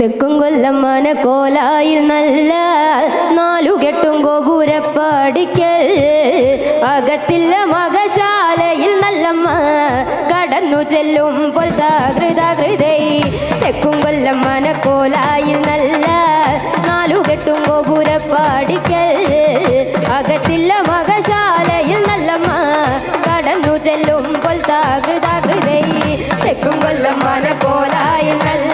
തെക്കും കൊല്ലം മനക്കോലായിൽ നല്ല നാലുകെട്ടും ഗോപുരപ്പടിക്കൽ. അകത്തില്ല മകശാലയിൽ നല്ലമ്മ കടന്നു ചെല്ലും പൊൽ തെക്കും കൊല്ലം മനക്കോലായിൽ നല്ല നാലുകെട്ടും ഗോപുരപ്പടിക്കൽ. അകത്തില്ല മകശാലയിൽ നല്ലമ്മ കടന്നു ചെല്ലും പൊൽ സഹൃതഹൃതൈ തെക്കും കൊല്ലം മനക്കോലായിൽ നല്ല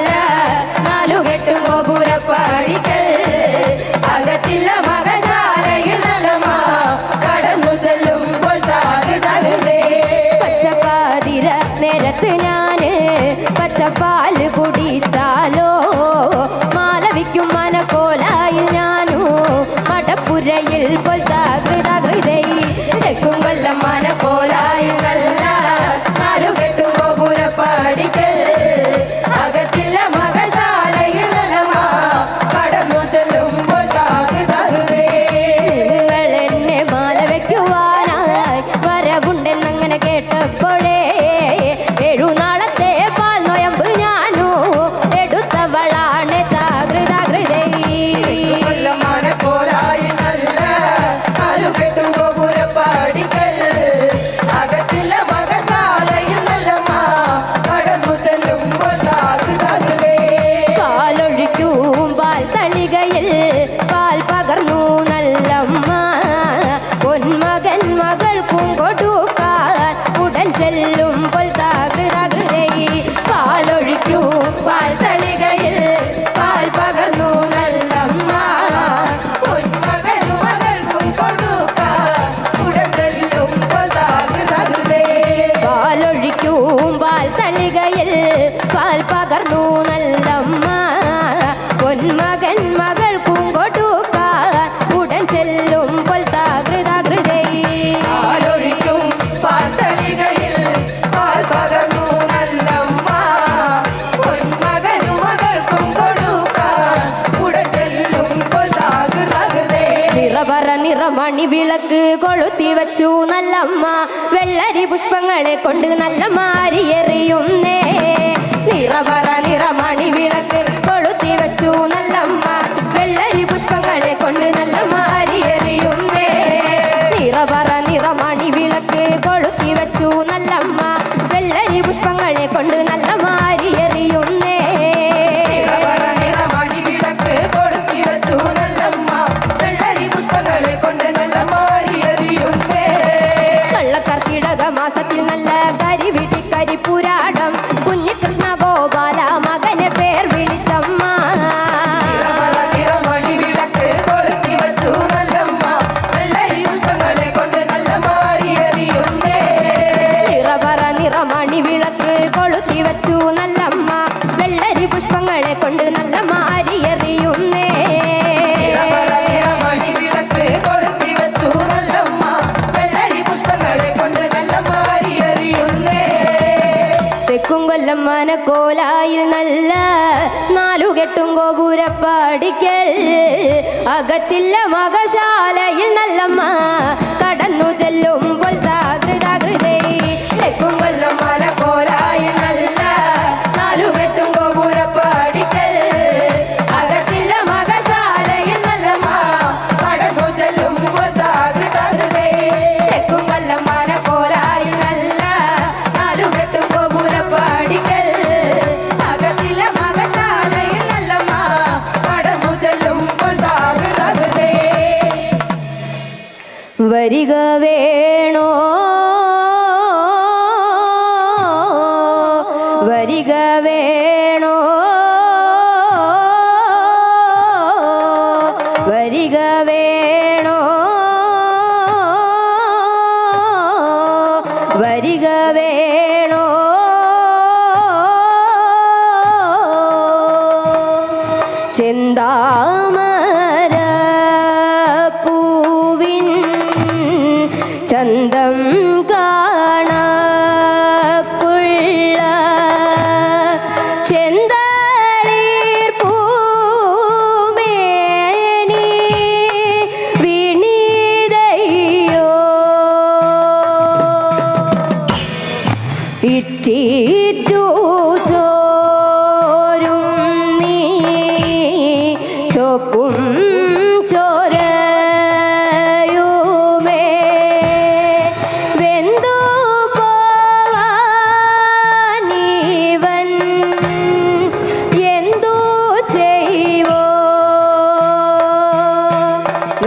പകർന്നു നല്ലമ്മ പൊന്മകൻ മകൾക്കും കൊടു മണിവിളക്ക് കൊളുത്തി വച്ചു നല്ലമ്മ. വെള്ളരി പുഷ്പങ്ങളെ കൊണ്ട് നല്ല മാരി എറിയുന്നേ നിറവറ നിറമ തെക്കും കൊല്ലം മനക്കോലായി നല്ല നാലുകെട്ടും ഗോപുരപ്പാടിക്കൽ. അകത്തില്ല മകശാലയിൽ നല്ലമ്മ. കടന്നു ചെല്ലും കൊല്ലം വരികവേ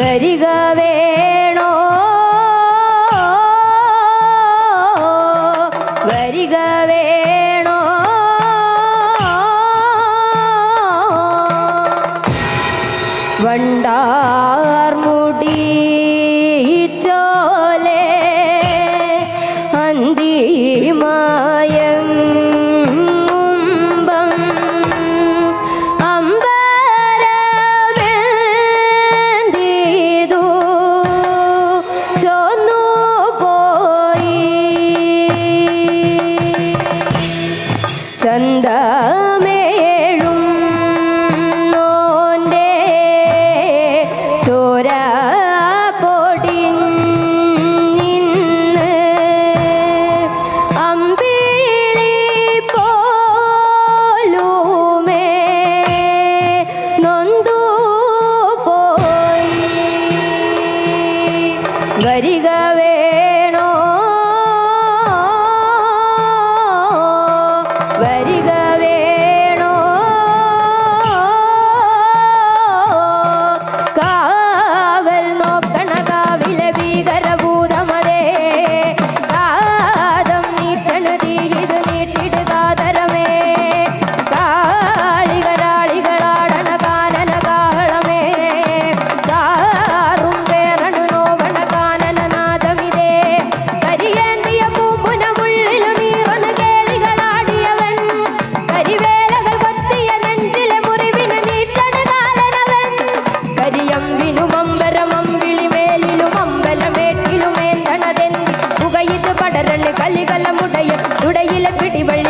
വരിക இது படரன்னு கலிகலம் உடைய உடையில பிடிவள்ளி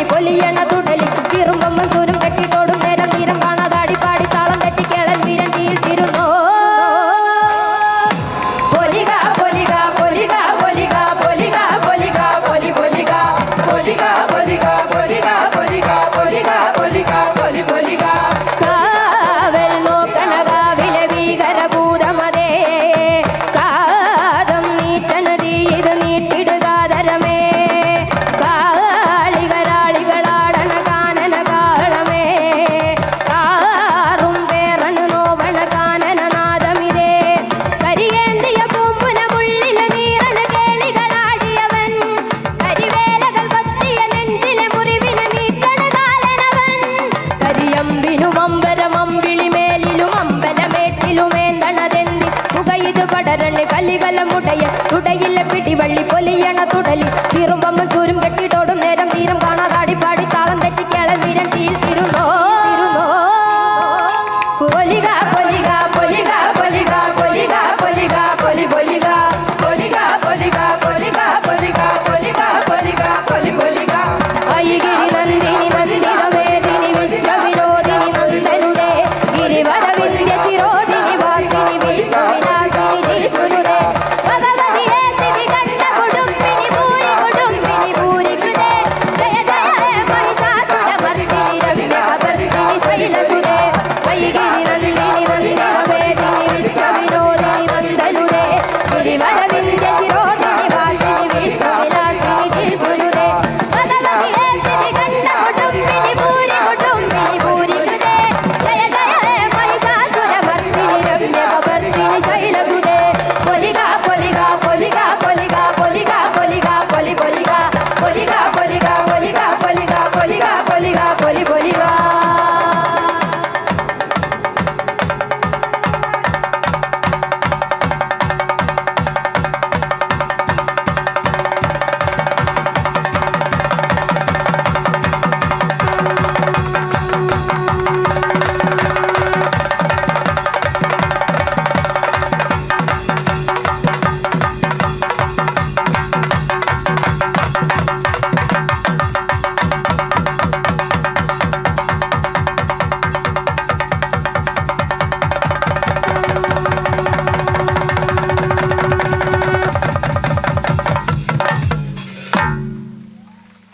ഇത് പടരണ് കലികലമുടയ. പിടിവള്ളി പൊലിയണ തുടലി. തിരുമ്പമ്മ ചൂരും കെട്ടി